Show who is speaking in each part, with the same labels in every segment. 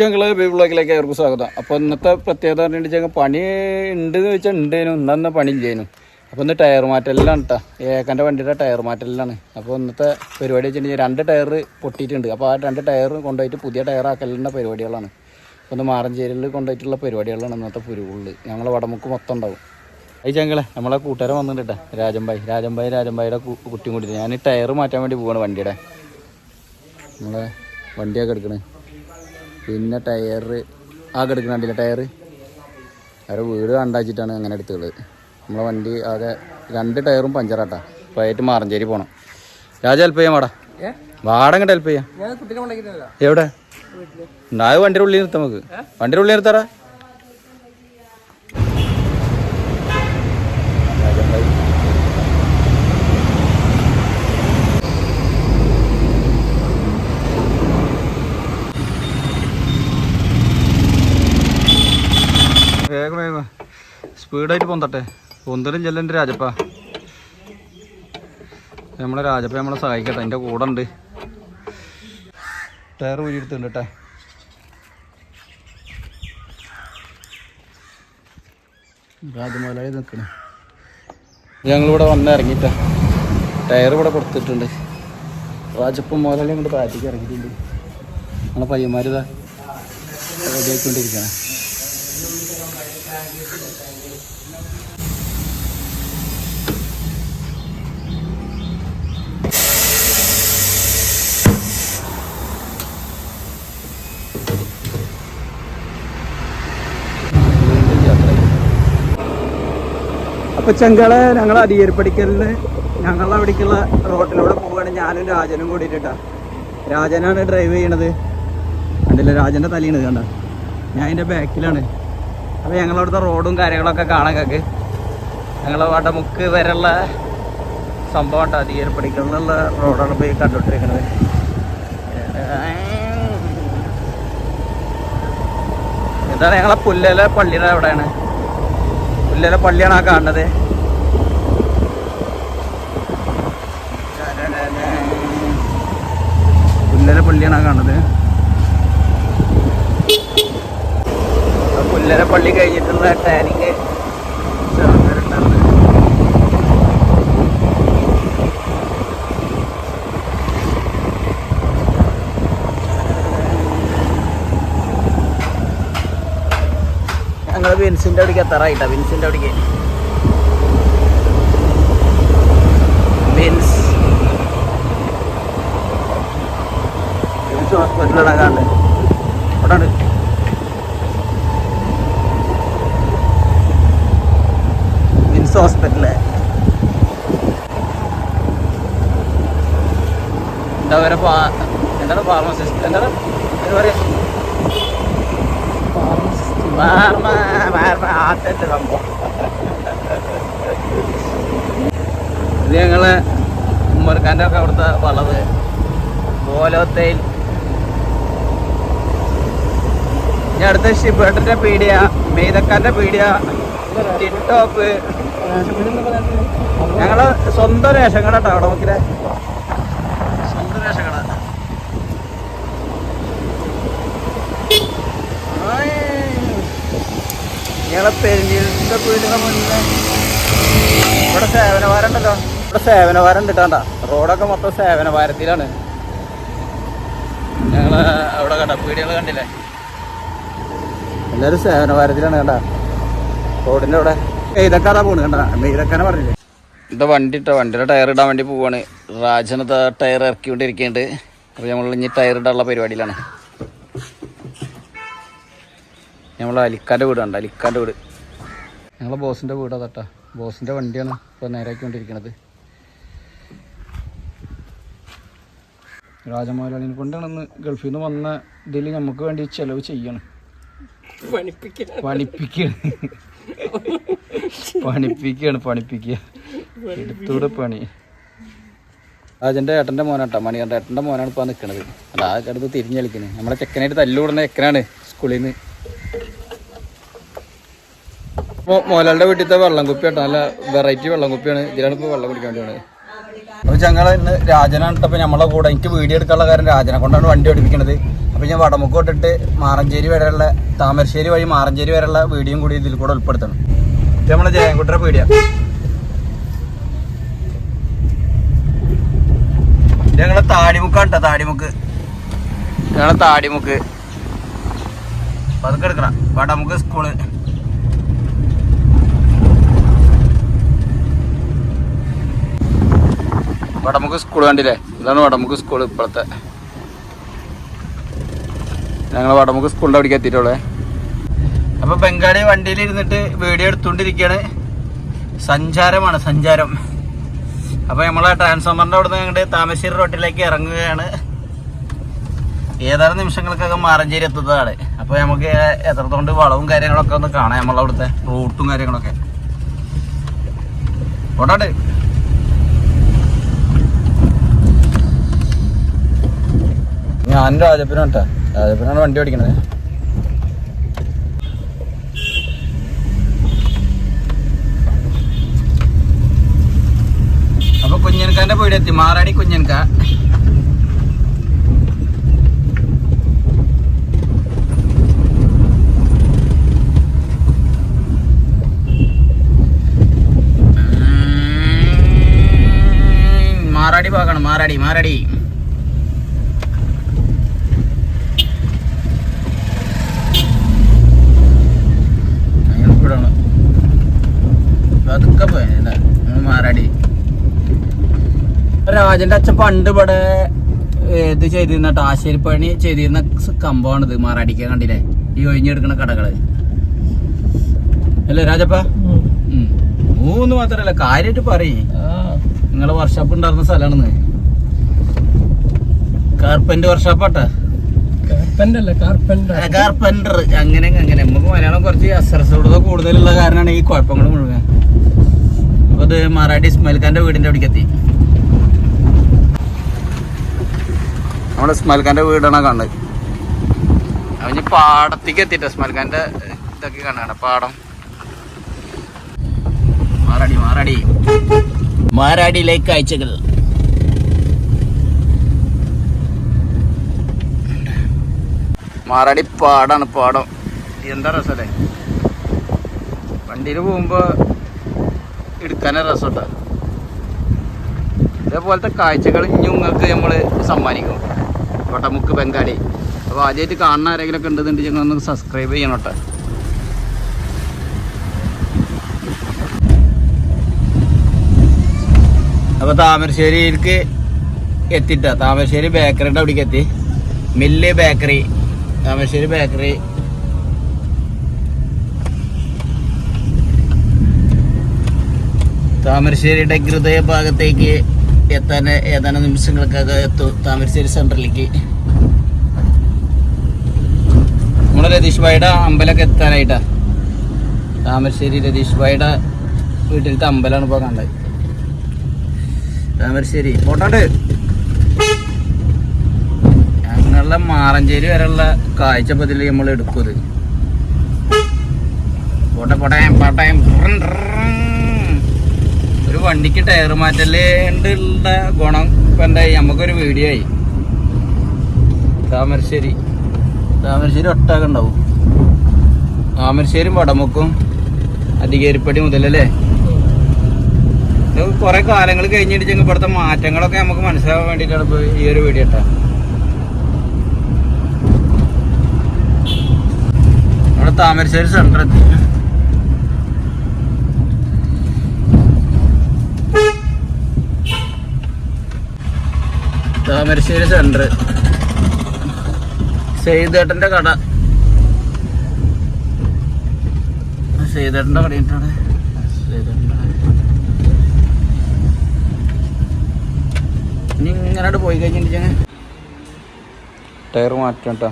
Speaker 1: ഞങ്ങൾ ബിബ്ലോക്കിലേക്ക് അവർക്ക് സ്വാഗതം. അപ്പോൾ ഇന്നത്തെ പ്രത്യേകത പറഞ്ഞിട്ട് ഞങ്ങൾ പണി ഉണ്ട് എന്ന് വെച്ചാൽ ഉണ്ടേനു ഇന്നെ പണി ഇല്ലേനു അപ്പോൾ ഇന്ന് ടയർ മാറ്റലിലാണ് കേട്ടോ ഏക്കന്റെ വണ്ടിയുടെ ടയർ മാറ്റലിലാണ്. അപ്പോൾ ഇന്നത്തെ പരിപാടി വെച്ചിട്ടുണ്ടെങ്കിൽ രണ്ട് ടയർ പൊട്ടിയിട്ടുണ്ട്. അപ്പോൾ ആ രണ്ട് ടയർ കൊണ്ടുപോയിട്ട് പുതിയ ടയർ ആക്കലിന്റെ പരിപാടികളാണ്. അപ്പോൾ ഒന്ന് മാറഞ്ചേരിയിൽ കൊണ്ടുപോയിട്ടുള്ള പരിപാടികളാണ് ഇന്നത്തെ പുരുവുള്ളിൽ ഞങ്ങളെ വടമുക്ക് മൊത്തം ഉണ്ടാവും. അത് ചങ്ങളെ നമ്മളെ കൂട്ടുകാരൻ വന്നിട്ടുണ്ട് കേട്ടോ രാജംബായി രാജംബായി രാജംബായിയുടെ കുട്ടിയും കൂട്ടിയിട്ട് ഞാൻ ടയർ മാറ്റാൻ വേണ്ടി പോവാണ് വണ്ടിയുടെ. നമ്മളെ വണ്ടിയൊക്കെ എടുക്കണേ. പിന്നെ ടയർ ആകെ എടുക്കണില്ല ടയർ അവരെ വീട് കണ്ടാച്ചിട്ടാണ് അങ്ങനെ എടുത്തത് നമ്മളെ വണ്ടി ആകെ രണ്ട് ടയറും പഞ്ചറാട്ടാ. അപ്പോൾ ആയിട്ട് മാറഞ്ചേരി പോകണം രാജ ഹെൽപ്പ് ചെയ്യാം വാടാ. വാട ഹെൽപ്പ് ചെയ്യാം. എവിടെ? ഉണ്ടായ വണ്ടിയുടെ ഉള്ളിൽ നിർത്താം നമുക്ക്. വണ്ടിയുടെ ഉള്ളിൽ നിർത്താറാ? സ്പീഡായിട്ട് പൊന്തട്ടെ. പൊന്തലും ചെല്ലന്റെ രാജപ്പ. നമ്മളെ രാജപ്പ നമ്മളെ സഹായിക്കട്ടെ. എന്റെ കൂടെ ഉണ്ട് ടയർ ഊരിയെടുത്തുണ്ട് കേട്ടെ രാജമോലായി നിൽക്കണേ. ഞങ്ങളിവിടെ വന്ന് ഇറങ്ങിയിട്ട. ടയർ ഇവിടെ കൊടുത്തിട്ടുണ്ട്. രാജപ്പ മോലാലി അങ്ങോട്ട് പാറ്റിക്ക് ഇറങ്ങിയിട്ടുണ്ട്. നമ്മളെ പയ്യന്മാർ ഇതാ
Speaker 2: അപ്പൊ ചെങ്കളെ ഞങ്ങൾ അരിയർപ്പടിക്കലിന് ഞങ്ങളുടെ അവിടേക്കുള്ള റോട്ടിലൂടെ പോവുകയാണ്. ഞാനും രാജനും കൂടിയിട്ടാ രാജനാണ് ഡ്രൈവ് ചെയ്യണത്. കണ്ടില്ല? രാജന്റെ തലയാണ് കണ്ട? ഞാൻ അതിന്റെ ബാക്കിലാണ് അപ്പൊ ഞങ്ങളവിടുത്തെ റോഡും കാര്യങ്ങളൊക്കെ കാണാൻ കേക്ക് ഞങ്ങളെ വടമുക്ക് വരെയുള്ള സംഭവം ഉണ്ട് അരിയർപ്പടിക്കലിനുള്ള റോഡാണ് പോയി കണ്ടുകൊണ്ടിരിക്കുന്നത് ഇതാണ് ഞങ്ങളെ പുല്ലല പള്ളിയുടെ എവിടെയാണ് പുല്ലല പള്ളിയാണ് ആ കാണുന്നത്. പുല്ലര പള്ളിയാണ് ആ കാണുന്നത് പുല്ലര പള്ളി കഴിഞ്ഞിട്ടുള്ള ടാനിങ് ഞങ്ങൾ വിൻസിന്റെ അവിടേക്ക് എത്താറായിട്ടാ വിൻസിന്റെ അവിടേക്ക്. അവിടെ ഉണ്ട് വിൻസ് ഹോസ്പിറ്റൽ എന്താ പറയുക എന്താണ് ഫാർമസിസ്റ്റ് എന്താണ്? എന്താ പറയുക ഇത് ഞങ്ങൾ ഉമ്മർക്കാന്റെ ഒക്കെ അവിടുത്തെ വളവ്. ഓലോത്തയിൽ. ഇനി അടുത്ത ഷിബേട്ടന്റെ പീഡിയ മെയ്തക്കാന്റെ പീഡിയ ടിക്ടോപ്പ് ഞങ്ങൾ സ്വന്തം റേഷൻ കടട്ടോ കേട്ടോ അവിടെ നോക്കില്ലേ സ്വന്തം റേഷൻ കട ഞങ്ങളെ പെരിഞ്ഞിന്റെ വീടിന്റെ മുന്നേ ഇവിടെ സേവനവാരം ഉണ്ടല്ലോ ഇവിടെ സേവനവാരം ഉണ്ട് റോഡൊക്കെ മൊത്തം സേവനവാരത്തിലാണ്. ഞങ്ങൾ അവിടെ കണ്ട? പീടികൾ കണ്ടില്ലേ? എല്ലാവരും സേവനവാരത്തിലാണ് കണ്ട? റോഡിന്റെ അവിടെ. മെയ്തക്കാരാ പോണ് കണ്ട? മെയ്തക്കാനെ പറഞ്ഞില്ലേ?
Speaker 1: ഇതാ വണ്ടി ഇട്ട? വണ്ടിയുടെ ടയർ ഇടാൻ വേണ്ടി പോവാണ്. രാജനത്തെ ടയർ ഇറക്കിക്കൊണ്ടിരിക്കുന്നുണ്ട്. അപ്പോൾ നമ്മൾ ഇനി ടയർ ഇടാനുള്ള പരിപാടിയിലാണ്. നമ്മൾ അലിക്കാന്റെ വീട് കണ്ട? അലിക്കാന്റെ വീട്. ഞങ്ങളെ ബോസിന്റെ വീടാ തട്ടാ ബോസിന്റെ വണ്ടിയാണ് ഇപ്പോൾ നേരാക്കിക്കൊണ്ടിരിക്കുന്നത് രാജമൗലാളിനെ കൊണ്ടാണ് ഇന്ന് ഗൾഫിൽ നിന്ന് വന്ന ഇതിൽ നമുക്ക് വേണ്ടി ചിലവ് ചെയ്യണം. പണിപ്പിക്കണം. പണിപ്പിക്കുകയാണ് പണിപ്പിക്കുക എടുത്തൂടെ പണി. രാജന്റെ ഏട്ടന്റെ മോനാട്ടോ മണികണ്ഠ ഏട്ടന്റെ മോനാണ് ഇപ്പോൾ നിൽക്കുന്നത് അതാ കടുത്ത് തിരിഞ്ഞളിക്കുന്നത് തിരിഞ്ഞ് കളിക്കുന്നത് നമ്മളെ ചെക്കനായിട്ട് തല്ലുകൂടുന്ന ചെക്കനാണ് സ്കൂളിൽ നിന്ന്. മോലാളുടെ വീട്ടിലത്തെ വെള്ളം കുപ്പി കേട്ടോ നല്ല വെറൈറ്റി വെള്ളം കുപ്പിയാണ്. ഇതിലാണ് ഇപ്പോൾ വെള്ളം കുടിക്കാൻ വേണ്ടിയാണ് അപ്പോൾ ഞങ്ങൾ ഇന്ന് രാജനാണ് ഇട്ടപ്പോൾ നമ്മളെ കൂടെ എനിക്ക് വീഡിയോ എടുക്കാനുള്ള കാര്യം രാജനെ കൊണ്ടാണ് വണ്ടി ഓടിപ്പിക്കുന്നത് അപ്പോൾ ഞാൻ വടമുക്ക് തൊട്ടിട്ട് മാറഞ്ചേരി വരെയുള്ള താമരശ്ശേരി വഴി മാറഞ്ചേരി വരെയുള്ള വീഡിയോയും കൂടി ഇതിൽ കൂടെ ഉൾപ്പെടുത്തണം. നമ്മളെ ജയൻകുട്ടറെ വീഡിയോ ഞങ്ങളെ താടിമുക്കാണ് കേട്ടോ താടിമുക്ക്. ഞങ്ങളെ താടിമുക്ക്. പതുക്കെ എടുക്കണം. വടമുക്ക് സ്കൂൾ. വടമുക്ക് സ്കൂൾ കണ്ടില്ലേ? ഇതാണ് വടമുക്ക് സ്കൂൾ ഇപ്പോഴത്തെ. ഞങ്ങൾ വടമുക്ക് സ്കൂളിന്റെ അവിടേക്ക് എത്തിയിട്ടുള്ളേ. അപ്പോൾ ബംഗാളി വണ്ടിയിൽ ഇരുന്നിട്ട് വീഡിയോ എടുത്തുകൊണ്ടിരിക്കുകയാണ് സഞ്ചാരമാണ് സഞ്ചാരം. അപ്പൊ നമ്മളെ ട്രാൻസ്ഫോമറിന്റെ അവിടെ നിന്ന് ഞങ്ങളുടെ താമശ്ശേരി റോട്ടിലേക്ക് ഇറങ്ങുകയാണ്. ഏതാനും നിമിഷങ്ങൾക്കൊക്കെ മാറഞ്ചേരി എത്തുന്നതാണ്. അപ്പോൾ നമുക്ക് എത്രത്തോണ്ട് വളവും കാര്യങ്ങളൊക്കെ ഒന്ന് കാണാം നമ്മളവിടുത്തെ റൂട്ടും കാര്യങ്ങളൊക്കെ. ഓടാണ്ട് ഞാൻ രാജപ്പനാണ് കേട്ടാ രാജപ്പനാണ് വണ്ടി ഓടിക്കണത്. അപ്പൊ കുഞ്ഞൻകാന്റെ വീട് എത്തി മാറാടി കുഞ്ഞൻക. മാറാടി പോകണം. മാറാടി മാറാടി അങ്ങനെ വിടണം അതൊക്കെ പോയല്ലേ മാറാടി. രാജന്റെ അച്ഛൻ പണ്ട് ഇവിടെ ഇത് ചെയ്തിരുന്ന ആശേരി പണി ചെയ്തിരുന്ന കമ്പമാണിത് മാറാടിക്കാൻ കണ്ടില്ലേ? ഈ ഒഴിഞ്ഞെടുക്കുന്ന കടകൾ. അല്ലേ രാജപ്പ. മൂന്ന് മാത്രല്ല കാര്യമായിട്ട് പറയും. നിങ്ങളെ വർഷോപ്പ് ഉണ്ടായിരുന്ന സ്ഥലമാണെന്ന് കാർപ്പന്റ് വർഷാപ്പാട്ടാ കാർപ്പന്റർ അങ്ങനെ അങ്ങനെ. നമുക്ക് മലയാളം കുറച്ച് അസരസൂടത കൂടുതലുള്ള കാരണമാണ് ഈ കുഴപ്പങ്ങൾ മുഴുവൻ. ഇത് മറാഠി ഇസ്മായിൽ ഖാന്റെ വീടിന്റെ അവിടേക്ക് എത്തി. നമ്മുടെ ഇസ്മായിൽ ഖാന്റെ വീടാണ് കാണുന്നത്. അവന് പാടത്തേക്ക് എത്തിയിട്ട്? ഇസ്മായിൽ ഖാന്റെ ഇതൊക്കെ കാണാണ് പാടം. മാറാടി മാറാടി മാറാടിയിലേക്ക് കാഴ്ചകൾ മാറാടി പാടാണ് പാടം. എന്താ രസല്ലേ? വണ്ടിയിൽ പോകുമ്പോ എടുക്കാനേ രസമുണ്ടാ. ഇതേപോലത്തെ കാഴ്ചകൾ ഇനി നിങ്ങൾക്ക് നമ്മൾ സമ്മാനിക്കും. കൊട്ടമുക്ക് ബംഗാളി. അപ്പോൾ ആദ്യമായിട്ട് കാണുന്ന ആരെങ്കിലും ഒക്കെ ഉണ്ടെന്നുണ്ടെങ്കിൽ ഞങ്ങൾ ഒന്ന് സബ്സ്ക്രൈബ് ചെയ്യണം കേട്ടോ. അപ്പോൾ താമരശ്ശേരിയിലേക്ക് എത്തിട്ട? താമരശ്ശേരി ബേക്കറിയുടെ അവിടേക്ക് എത്തി. മില്ല് ബേക്കറി താമരശ്ശേരി ബേക്കറി താമരശ്ശേരിയുടെ ഹൃദയഭാഗത്തേക്ക് എത്താൻ ഏതാനും നിമിഷങ്ങൾക്കകം എത്തും താമരശ്ശേരി സെൻട്രലിലേക്ക് നമ്മുടെ രതീഷ് ഭായിയുടെ അമ്പലമൊക്കെ എത്താനായിട്ടാ. താമരശ്ശേരി രതീഷ് ഭായിയുടെ വീട്ടിലത്തെ അമ്പലമാണ് ഇപ്പോൾ കണ്ടത്. താമരശ്ശേരി. പോട്ടാണ്ട് ഞങ്ങളുടെ മാറഞ്ചേരി വരെയുള്ള കാഴ്ച പതിൽ നമ്മൾ എടുക്കും പോട്ടെ പോട്ടെ പട്ടയം ഒരു വണ്ടിക്ക് ടയർ മാറ്റല്ലേണ്ടുള്ള ഗുണം ഇപ്പൊ എന്തായി? നമുക്കൊരു വീഡിയോ ആയി. താമരശ്ശേരി. താമരശ്ശേരി ഒട്ടാകെ ഉണ്ടാവും. താമരശ്ശേരി വടമുക്കും അധികാരിപ്പടി മുതലല്ലേ? കുറെ കാലങ്ങൾ കഴിഞ്ഞിട്ട് ഇവിടുത്തെ മാറ്റങ്ങളൊക്കെ നമുക്ക് മനസ്സിലാവാൻ വേണ്ടിയിട്ടാണ് ഇപ്പൊ ഈ ഒരു വീഡിയോ ഇട്ടാ. താമരശ്ശേരി സെന്റർ എത്തി. താമരശ്ശേരി സെന്റർ സെയ്തേട്ടന്റെ കട. സെയ്തേട്ടന്റെ കടയിട്ടാണ് ഇനി ഇങ്ങനെ പോയി കഴിഞ്ഞിട്ട് ടയർ മാറ്റം കേട്ടോ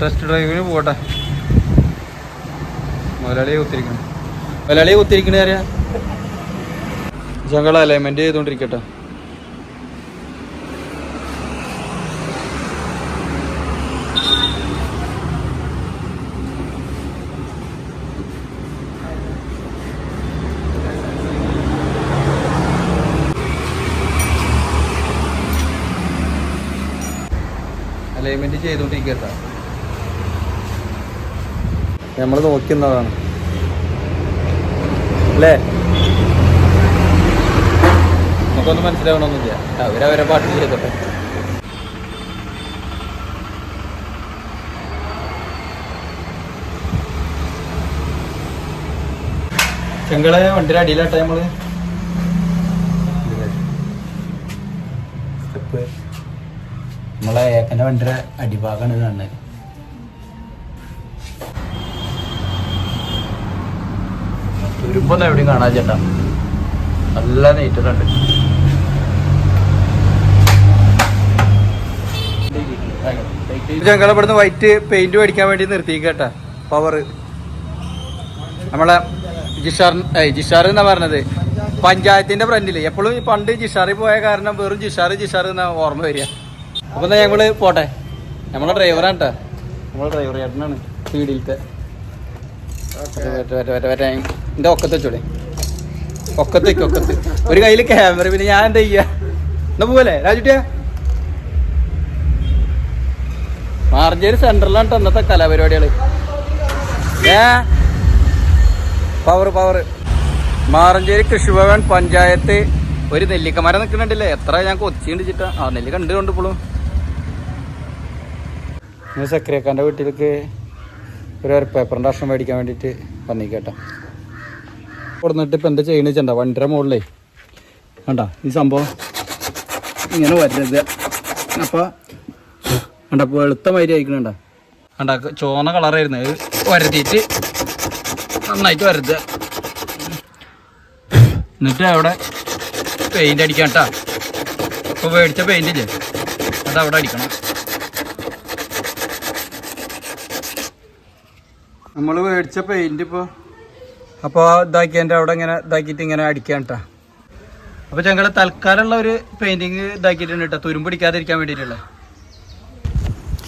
Speaker 1: ടെസ്റ്റ് ഡ്രൈവിന് പോട്ടെ. മുതലാളിയെ കുത്തിരിക്കണം. മുതലാളിയെ കുത്തിരിക്കണേ അറിയാ ഞങ്ങൾ അലൈൻമെന്റ് ചെയ്തോണ്ടിരിക്കട്ടെ അലൈൻമെന്റ് ചെയ്തോണ്ടിരിക്കട്ടെ നമ്മൾ നോക്കുന്നതാണ്. അല്ലേ? നമുക്കൊന്നും മനസ്സിലാവണമെന്നില്ല അവരവരെ പാട്ട് ചെയ്തോട്ടെ. ചെങ്കളെ വണ്ടിയുടെ അടിയിലാട്ടെ നമ്മൾ. നമ്മളെ ഏക്കന്റെ വണ്ടിയുടെ അടിഭാഗമാണ് കാണുന്നത്. തുരുമ്പൊന്നും എവിടെയും കാണാൻ ചേട്ടാ നല്ല നെയ്റ്റിലുണ്ട് ഞങ്ങൾ ഇവിടുന്ന് വൈറ്റ് പെയിന്റ് മേടിക്കാൻ വേണ്ടി നിർത്തിക്കേട്ടാ പവർ നമ്മളെ ജിഷാർ ജിഷാർ എന്നാ പറഞ്ഞത്? പഞ്ചായത്തിന്റെ ഫ്രണ്ടിൽ എപ്പോഴും പണ്ട് ജിഷാറിൽ പോയ കാരണം വെറും ജിഷാർ ജിഷാർ എന്നാ ഓർമ്മ വരിക. അപ്പൊ എന്നാ ഞങ്ങൾ പോട്ടെ? നമ്മളെ ഡ്രൈവറാണ് കേട്ടോ നമ്മളെ ഡ്രൈവർ ചേട്ടനാണ് സ്പീഡിലത്തെ എന്റെ ഒക്കത്ത് വെച്ചോളെ. ഒക്കത്തേക്ക് ഒക്കത്ത്. ഒരു കയ്യിൽ ക്യാമറ പിന്നെ ഞാൻ എന്താ ചെയ്യാ? എന്നാ പോലെ രാജുട്ടിയാ? മാർജേരി സെന്ററിലാണ് അന്നത്തെ കലാപരിപാടികൾ ഏ? Power power Maranchery Krishi Bhavan panchayat. ഒരു നെല്ലിക്കമരം നിൽക്കുന്നുണ്ടല്ലേ? എത്ര ഞാൻ കൊച്ചിണ്ട് ചിട്ട. ആ നെല്ലിക്ക ഉണ്ട് കണ്ടുകൊണ്ട് ഞാൻ സക്രിയക്കാന്റെ വീട്ടിലേക്ക് ഒരു പേപ്പറിന്റെ അക്ഷരം മേടിക്കാൻ വേണ്ടിയിട്ട് വന്നിക്കേട്ടാ. കൊടുന്നിട്ട് ഇപ്പം എന്താ ചെയ്യണ വെച്ചാ വണ്ടിയുടെ മുകളിലേ. കണ്ട? ഈ സംഭവം ഇങ്ങനെ വരരുത്. അപ്പോൾ കണ്ട വെളുത്ത മാതിരി അയക്കണണ്ട കണ്ട. ചുവന്ന കളറായിരുന്നു അത് വരത്തിയിട്ട് നന്നായിട്ട് വരരുത് എന്നിട്ട് അവിടെ പെയിന്റ് അടിക്കാം കേട്ടാ ഇപ്പോൾ മേടിച്ച പെയിന്റ് ഇല്ലേ? അത് അവിടെ അടിക്കണം. നമ്മൾ മേടിച്ച പെയിന്റ് ഇപ്പോൾ അപ്പോൾ ഇതാക്കിയതിന്റെ അവിടെ ഇങ്ങനെ ഇതാക്കിയിട്ട് ഇങ്ങനെ അടിക്കാം കേട്ടാ അപ്പോൾ ഞങ്ങൾ തൽക്കാലമുള്ള ഒരു പെയിന്റിങ് ഇതാക്കിയിട്ടുണ്ട് കേട്ടോ തുരുമ്പ് പിടിക്കാതിരിക്കാൻ വേണ്ടിയിട്ടുള്ള.
Speaker 3: അപ്പൊ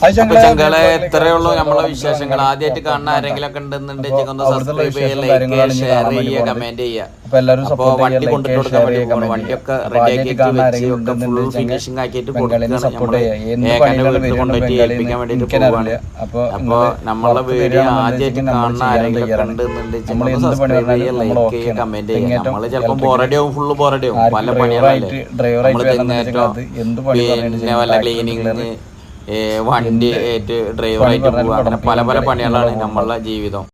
Speaker 3: ചങ്കളെ ഇത്രയുള്ളൂ നമ്മളെ വിശേഷങ്ങൾ ആദ്യമായിട്ട് കാണുന്ന ആരെങ്കിലും ഒക്കെ ഉണ്ടെന്നുണ്ടെങ്കിൽ ഒന്ന് സബ്സ്ക്രൈബ് ചെയ്യുക ലൈക്ക് ഷെയർ ചെയ്യുക കമന്റ് ചെയ്യുക
Speaker 2: അപ്പൊ
Speaker 3: വണ്ടി കൊണ്ടിട്ട് കൊടുക്കാൻ വേണ്ടി പോകണം വണ്ടിയൊക്കെ റെഡി ആക്കി വെച്ച് ഒക്കെ ഫുൾ ഫിനിഷിംഗ് ആക്കിയിട്ട് കൊടുക്കുകയാണ് നമ്മൾ
Speaker 2: ചെയ്യുക.
Speaker 3: വീട്ടിൽ ഏൽപ്പിക്കാൻ വേണ്ടിട്ട് പോവാണ്.
Speaker 2: അപ്പൊ
Speaker 3: നമ്മളെ വീഡിയോ ആദ്യമായിട്ട് കാണുന്ന ആരെങ്കിലും ഒക്കെ ഉണ്ടെന്നുണ്ടെങ്കിൽ ഒന്ന് സബ്സ്ക്രൈബ് ചെയ്യുക ലൈക്ക് ചെയ്യുക കമന്റ് ചെയ്യുക
Speaker 2: തെങ്ങേറ്റം
Speaker 3: നമ്മൾ ചിലപ്പോൾ ബോറടി ആവും ഫുള്ള് ബോറടി ആവും പല പണികളല്ലേ
Speaker 2: നമ്മൾ പറഞ്ഞാലും
Speaker 3: പിന്നെ വല്ല ക്ലീനിങ് വണ്ടി ഏറ്റ് ഡ്രൈവറായിട്ട് പോകുക അങ്ങനെ പല പല പണികളാണ് നമ്മളുടെ ജീവിതം.